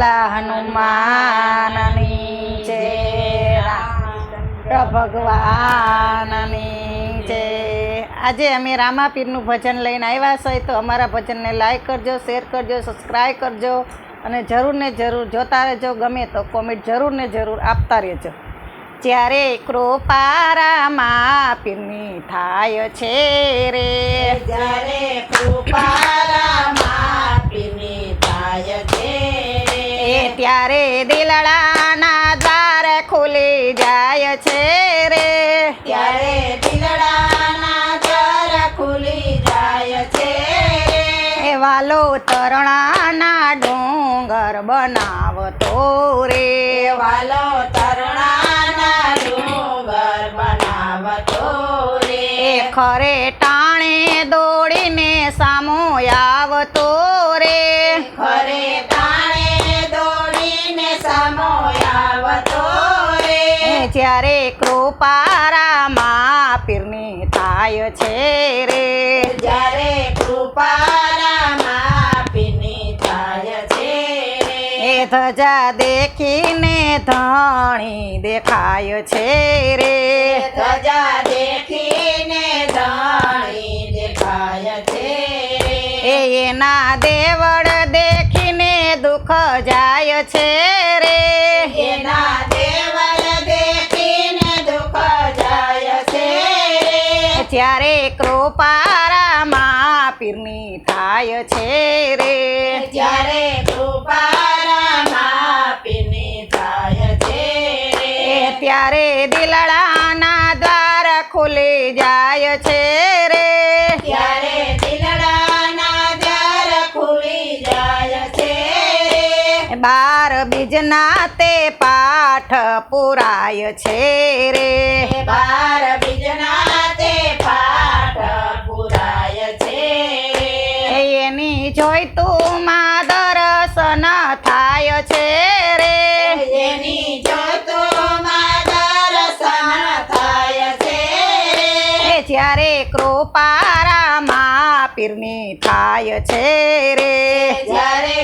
લા હનુમાનની છે ભગવાનની છે આજે અમે રામાપીરનું ભજન લઈને આવ્યા છે, તો અમારા ભજનને લાઈક કરજો શેર કરજો સબસ્ક્રાઈબ કરજો અને જરૂર ને જરૂર જોતા રહેજો, ગમે તો કોમેન્ટ જરૂર ને જરૂર આપતા રહેજો. જ્યારે કૃપારામાં પીરની થાય છે રે. જ્યારે કૃપારામાં એ દિલડાના દ્વાર ખુલી જાય છે રે. ત્યારે દિલડાના દ્વાર ખુલી જાય છે. વાલો તરણાના ડુંગર બનાવતો રે. વાલો તરણાના ડુંગર બનાવતો રે. ખરે ટાણે દોડીને સામો આવતો રે. ખરે જ્યારે કૃપારામાં પીરની થાય છે રે. જ્યારે કૃપારામાં પીરની થાય છે એ ધજા દેખીને ધણી દેખાય છે રે. ધજા દેખીને ધણી દેખાય છે એના દેવળ દેખીને દુઃખ જાય છે રે. ત્યારે કૃપારામાં પીરની થાય છે રે. જ્યારે કૃપારામાં પીની થાય છે રે. ત્યારે દિલડાના દ્વાર ખુલી જાય છે રે. ત્યારે દિલડાના દ્વાર ખુલી જાય છે બાર બીજના તે પાઠ પુરાય છે રે. બાર બીજના પીરની થાય છે રે. જ્યારે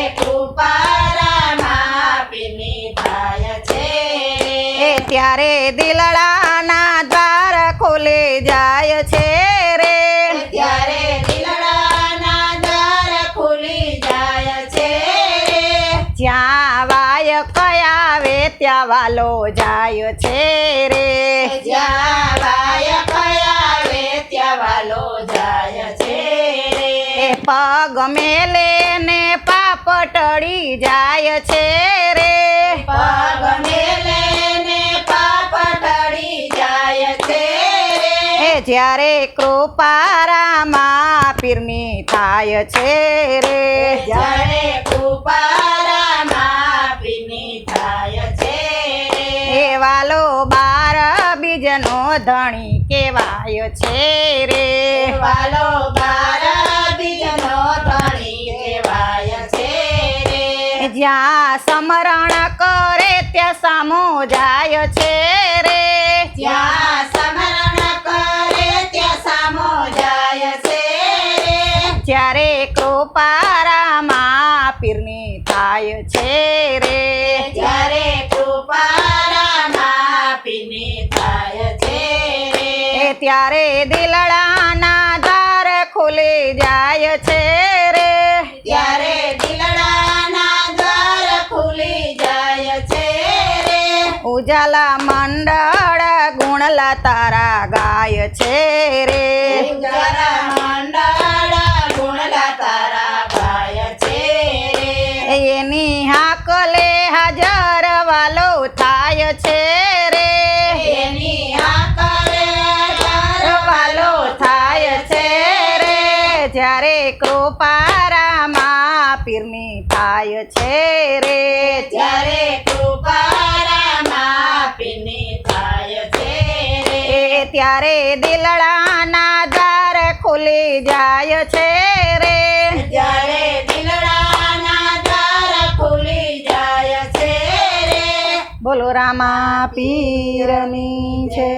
થાય છે એ ત્યારે દિલડાના દ્વાર ખોલે જાય છે રે. ત્યારે દિલડાના દ્વાર ખુલી જાય છે જ્યાં વાય કયાવે ત્યાં વાલો જાય છે રે. જ્યાં વાય પગ મેલે ને પાપ ટળી જાય છે રે. પગ મેલે ને પાપ ટળી જાય છે એ જ્યારે કૃપારામાં પીરની થાય છે રે. જ્યારે કૃપારામાં પીરની થાય છે એ વાલો બાર બીજનો ધણી કહેવાય છે રે. વાલો બાર જ્યાં સમરણ કરે ત્યાં સામો જાય છે રે. જ્યાં સમરણ કરે ત્યાં સામો જાય છે જ્યારે કૃપારામાં પીરની થાય છે રે. જ્યારે કૃપારામાં પીરની થાય છે રે. ત્યારે દિલડાના દ્વાર ખુલી જાય છે રે. ત્યારે મંડળ ગુણલા તારા ગાય છે રે. જરા મંડળ ગુણલા તારા ભાય છે રે. એની હાકલે હાજર વાલો થાય છે રે. વાલો થાય છે રે. જ્યારે કૃપારામાં પીરની થાય છે રે. જ્યારે ત્યારે દિલડાના દ્વાર ખુલી જાય છે રે. ત્યારે દિલડાના દ્વાર ખુલી જાય છે રે. બોલો રામા પીરની છે.